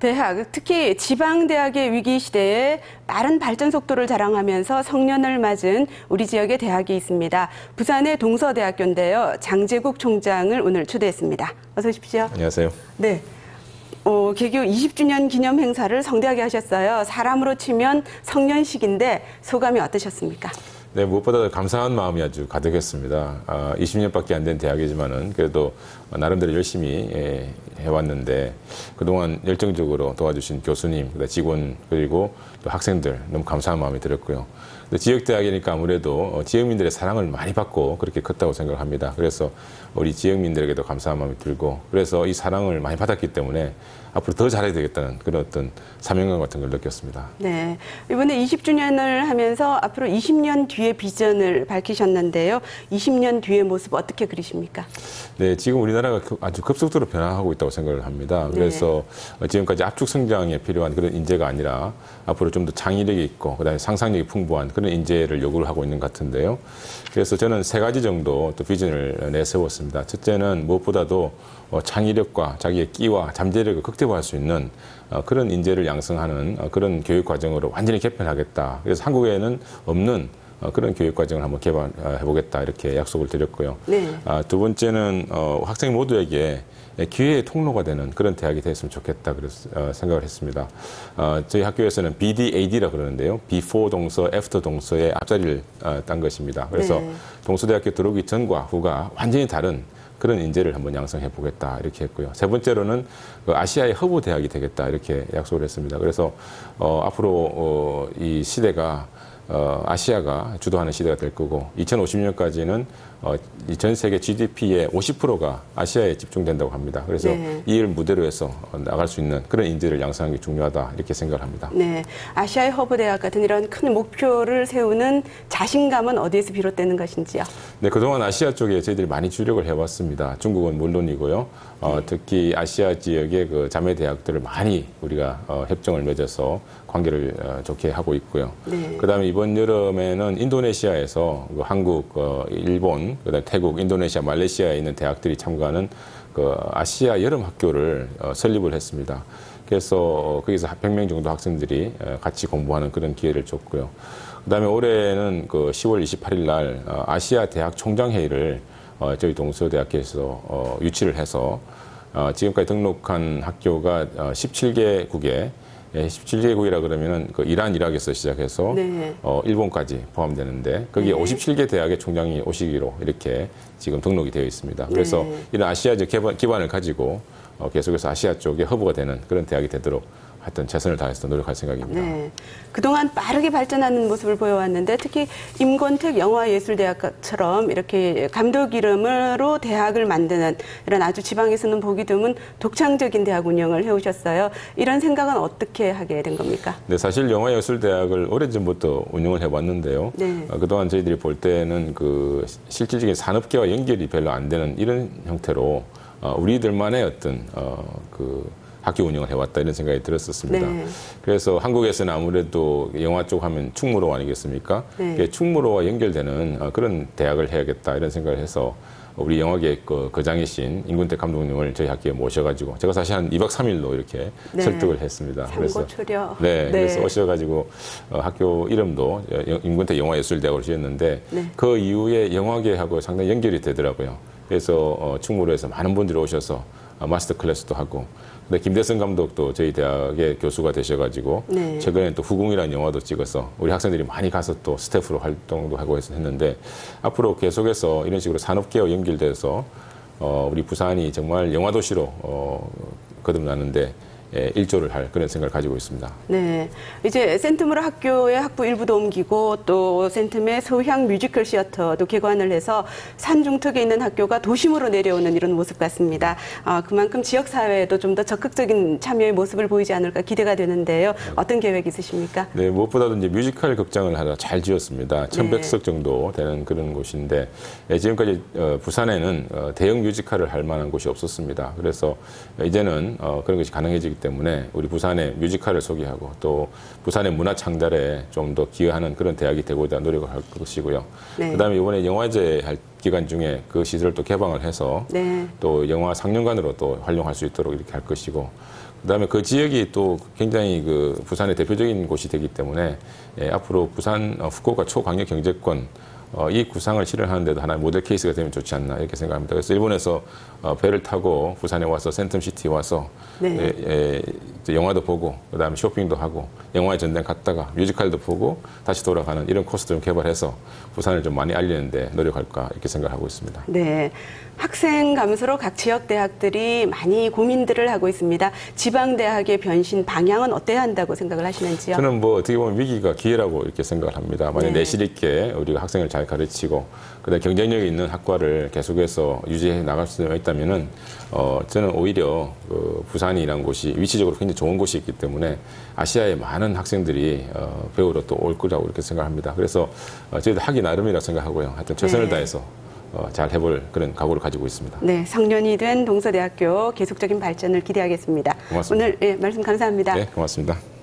대학, 특히 지방대학의 위기 시대에 빠른 발전 속도를 자랑하면서 성년을 맞은 우리 지역의 대학이 있습니다. 부산의 동서대학교인데요. 장재국 총장을 오늘 초대했습니다. 어서 오십시오. 안녕하세요. 네. 어, 개교 20주년 기념 행사를 성대하게 하셨어요. 사람으로 치면 성년식인데 소감이 어떠셨습니까? 네, 무엇보다 감사한 마음이 아주 가득했습니다. 아, 20년밖에 안 된 대학이지만은 그래도 나름대로 열심히 예, 해왔는데 그동안 열정적으로 도와주신 교수님, 직원 그리고 또 학생들 너무 감사한 마음이 들었고요. 지역 대학이니까 아무래도 어, 지역민들의 사랑을 많이 받고 그렇게 컸다고 생각합니다. 그래서 우리 지역민들에게도 감사한 마음이 들고 그래서 이 사랑을 많이 받았기 때문에 앞으로 더 잘해야 되겠다는 그런 어떤 사명감 같은 걸 느꼈습니다. 네. 이번에 20주년을 하면서 앞으로 20년 뒤의 비전을 밝히셨는데요. 20년 뒤의 모습 어떻게 그리십니까? 네, 지금 우리나라 가 아주 급속도로 변화하고 있다고 생각을 합니다. 네. 그래서 네. 지금까지 압축 성장에 필요한 그런 인재가 아니라 앞으로 좀 더 창의력이 있고 그다음에 상상력이 풍부한 그런 인재를 요구를 하고 있는 것 같은데요. 그래서 저는 세 가지 정도 또 비전을 내세웠습니다. 첫째는 무엇보다도 어, 창의력과 자기의 끼와 잠재력을 극대화할 수 있는 어, 그런 인재를 양성하는 어, 그런 교육 과정으로 완전히 개편하겠다. 그래서 한국에는 없는 그런 교육 과정을 한번 개발해 보겠다 이렇게 약속을 드렸고요. 네. 아, 두 번째는 학생 모두에게 기회의 통로가 되는 그런 대학이 됐으면 좋겠다 그래서 생각을 했습니다. 저희 학교에서는 BDAD라 그러는데요. Before 동서, After 동서의 앞자리를 딴 것입니다. 그래서 네. 동서대학교 들어오기 전과 후가 완전히 다른 그런 인재를 한번 양성해 보겠다 이렇게 했고요. 세 번째로는 그 아시아의 허브 대학이 되겠다 이렇게 약속을 했습니다. 그래서 어, 앞으로 어, 이 시대가 어, 아시아가 주도하는 시대가 될 거고 2050년까지는 어, 전 세계 GDP의 50%가 아시아에 집중된다고 합니다. 그래서 네. 이를 무대로 해서 나갈 수 있는 그런 인재를 양성하는 게 중요하다 이렇게 생각을 합니다. 네, 아시아의 허브 대학 같은 이런 큰 목표를 세우는 자신감은 어디에서 비롯되는 것인지요? 네, 그동안 아시아 쪽에 저희들이 많이 주력을 해왔습니다. 중국은 물론이고요. 어, 네. 특히 아시아 지역의 그 자매 대학들을 많이 우리가 어, 협정을 맺어서 관계를 어, 좋게 하고 있고요. 네. 그다음에 이번 여름에는 인도네시아에서 그 한국, 어, 일본, 그다음 태국, 인도네시아, 말레이시아에 있는 대학들이 참가하는 그 아시아 여름 학교를 어, 설립을 했습니다. 그래서 거기서 100명 정도 학생들이 어, 같이 공부하는 그런 기회를 줬고요. 그다음에 올해는 그 10월 28일 날 어, 아시아 대학 총장 회의를 어, 저희 동서대학교에서 어, 유치를 해서 어, 지금까지 등록한 학교가 어, 17개국에 예, 17개국이라 그러면은 그 이란, 이락에서 시작해서 네. 어, 일본까지 포함되는데 거기에 네. 57개 대학의 총장이 오시기로 이렇게 지금 등록이 되어 있습니다. 그래서 네. 이런 아시아적 기반, 기반을 가지고 어, 계속해서 아시아 쪽에 허브가 되는 그런 대학이 되도록 하여튼 최선을 다해서 노력할 생각입니다. 네. 그동안 빠르게 발전하는 모습을 보여왔는데 특히 임권택 영화예술대학처럼 이렇게 감독 이름으로 대학을 만드는 이런 아주 지방에서는 보기 드문 독창적인 대학 운영을 해오셨어요. 이런 생각은 어떻게 하게 된 겁니까? 네, 사실 영화예술대학을 오래전부터 운영을 해왔는데요. 네. 어, 그동안 저희들이 볼 때는 그 실질적인 산업계와 연결이 별로 안 되는 이런 형태로 어, 우리들만의 어떤 어, 그 학교 운영을 해왔다 이런 생각이 들었었습니다. 네. 그래서 한국에서는 아무래도 영화 쪽 하면 충무로 아니겠습니까? 네. 충무로와 연결되는 어, 그런 대학을 해야겠다 이런 생각을 해서 우리 영화계 그 거장이신 임군택 감독님을 저희 학교에 모셔가지고 제가 사실 한 2박 3일로 이렇게 네. 설득을 했습니다. 그래서 초려. 네, 네, 그래서 오셔가지고 어, 학교 이름도 임군택 영화예술대학으로 지었는데 네. 그 이후에 영화계하고 상당히 연결이 되더라고요. 그래서 어, 충무로에서 많은 분들이 오셔서 어, 마스터 클래스도 하고 근데 김대성 감독도 저희 대학의 교수가 되셔가지고 네. 최근에 또 후궁이라는 영화도 찍어서 우리 학생들이 많이 가서 또 스태프로 활동도 하고 했는데 앞으로 계속해서 이런 식으로 산업계와 연결돼서 어, 우리 부산이 정말 영화 도시로 어, 거듭나는데 예, 일조를 할 그런 생각을 가지고 있습니다. 네. 이제 센트무르 학교의 학부 일부도 옮기고 또 센트의 서향 뮤지컬 시어터도 개관을 해서 산중턱에 있는 학교가 도심으로 내려오는 이런 모습 같습니다. 아, 그만큼 지역 사회에도 좀 더 적극적인 참여의 모습을 보이지 않을까 기대가 되는데요. 어떤 계획 있으십니까? 네, 무엇보다도 이제 뮤지컬 극장을 하나 잘 지었습니다. 1100석 네. 정도 되는 그런 곳인데 예, 지금까지 어, 부산에는 어, 대형 뮤지컬을 할 만한 곳이 없었습니다. 그래서 이제는 어, 그런 것이 가능해지기 때문에 우리 부산의 뮤지컬을 소개하고 또 부산의 문화 창달에 좀 더 기여하는 그런 대학이 되고자 노력을 할 것이고요. 네. 그다음에 이번에 영화제 할 기간 중에 그 시설을 또 개방을 해서 네. 또 영화 상영관으로 또 활용할 수 있도록 이렇게 할 것이고 그다음에 그 지역이 또 굉장히 그 부산의 대표적인 곳이 되기 때문에 예, 앞으로 부산 어, 후쿠오카 초강력 경제권 어, 이 구상을 실현하는데도 하나의 모델 케이스가 되면 좋지 않나 이렇게 생각합니다. 그래서 일본에서 어, 배를 타고 부산에 와서 센텀시티 와서 네. 예, 예, 영화도 보고 그다음에 쇼핑도 하고 영화의 전당 갔다가 뮤지컬도 보고 다시 돌아가는 이런 코스도 좀 개발해서 부산을 좀 많이 알리는데 노력할까 이렇게 생각하고 있습니다. 네. 학생 감소로 각 지역 대학들이 많이 고민들을 하고 있습니다. 지방 대학의 변신 방향은 어때야 한다고 생각을 하시는지요? 저는 뭐 어떻게 보면 위기가 기회라고 이렇게 생각을 합니다. 만약 네. 내실 있게 우리가 학생을 잘 가르치고 그다음에 경쟁력이 있는 학과를 계속해서 유지해 나갈 수 있다면은 어 저는 오히려 그 부산이라는 곳이 위치적으로 굉장히 좋은 곳이 있기 때문에 아시아의 많은 학생들이 어 배우러 또 올 거라고 이렇게 생각합니다. 그래서 어 저희도 하기 나름이라 생각하고요. 하여튼 최선을 네. 다해서 어, 잘 해볼 그런 각오를 가지고 있습니다. 네, 성년이 된 동서대학교 계속적인 발전을 기대하겠습니다. 고맙습니다. 오늘 예, 말씀 감사합니다. 네, 고맙습니다.